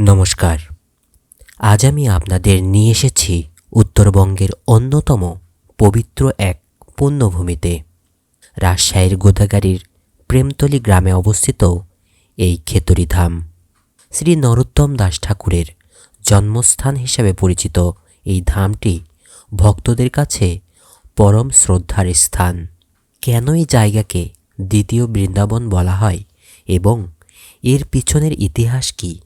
নমস্কার। আজ আমি আপনাদের নিয়ে এসেছি উত্তরবঙ্গের অন্যতম পবিত্র এক পুণ্যভূমিতে। রাজশাহীর গোদাগাড়ির প্রেমতলী গ্রামে অবস্থিত এই ধাম শ্রী নরোত্তম দাস ঠাকুরের জন্মস্থান হিসেবে পরিচিত এই ধামটি ভক্তদের কাছে পরম শ্রদ্ধার স্থান। কেন এই জায়গাকে দ্বিতীয় বৃন্দাবন বলা হয় এবং এর পিছনের ইতিহাস কি?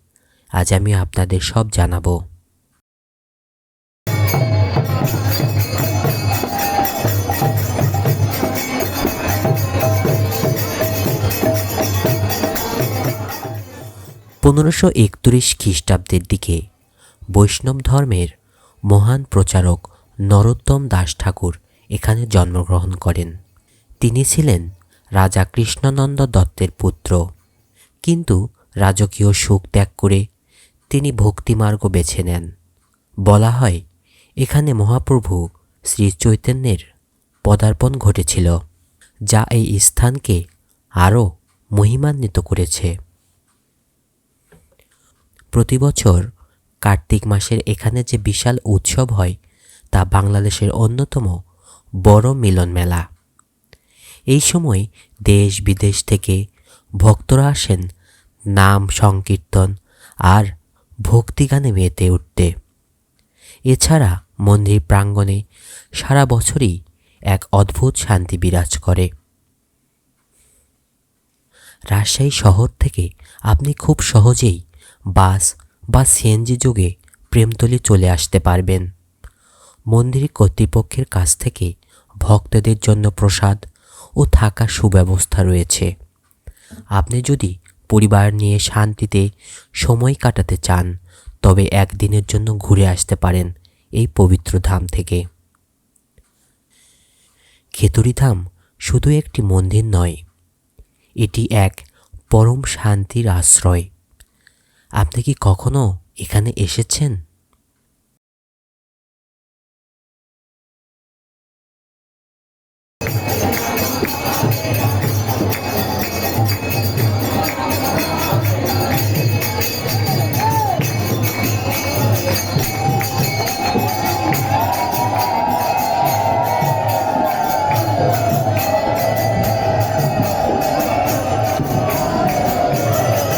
আজ আমি আপনাদের সব জানাব। পনেরোশো একত্রিশ খ্রিস্টাব্দের দিকে বৈষ্ণব ধর্মের মহান প্রচারক নরোত্তম দাস ঠাকুর এখানে জন্মগ্রহণ করেন। তিনি ছিলেন রাজা কৃষ্ণনন্দ দত্তের পুত্র। কিন্তু রাজকীয় সুখ ত্যাগ করে তিনি ভক্তিমার্গ বেছে নেন। বলা হয়, এখানে মহাপ্রভু শ্রী চৈতন্যের পদার্পণ ঘটেছিল, যা এই স্থানকে আরও মহিমান্বিত করেছে। প্রতি বছর কার্তিক মাসের এখানে যে বিশাল উৎসব হয়, তা বাংলাদেশের অন্যতম বড় মিলন মেলা। এই সময় দেশ বিদেশ থেকে ভক্তরা আসেন নাম, সংকীর্তন আর ভক্তিগানে মেতে উঠতে। এছাড়া মন্দির প্রাঙ্গণে সারা বছরই এক অদ্ভুত শান্তি বিরাজ করে। রাজশাহী শহর থেকে আপনি খুব সহজেই বাস বা সিএনজি যোগে প্রেমতলি চলে আসতে পারবেন। মন্দির কর্তৃপক্ষের কাছ থেকে ভক্তদের জন্য প্রসাদ ও থাকার সুব্যবস্থা রয়েছে। আপনি যদি পরিবার নিয়ে শান্তিতে সময় কাটাতে চান, তবে একদিনের জন্য ঘুরে আসতে পারেন এই পবিত্র ধাম থেকে। খেতুরি ধাম শুধু একটি মন্দির নয়, এটি এক পরম শান্তির আশ্রয়। আপনি কি কখনো এখানে এসেছেন?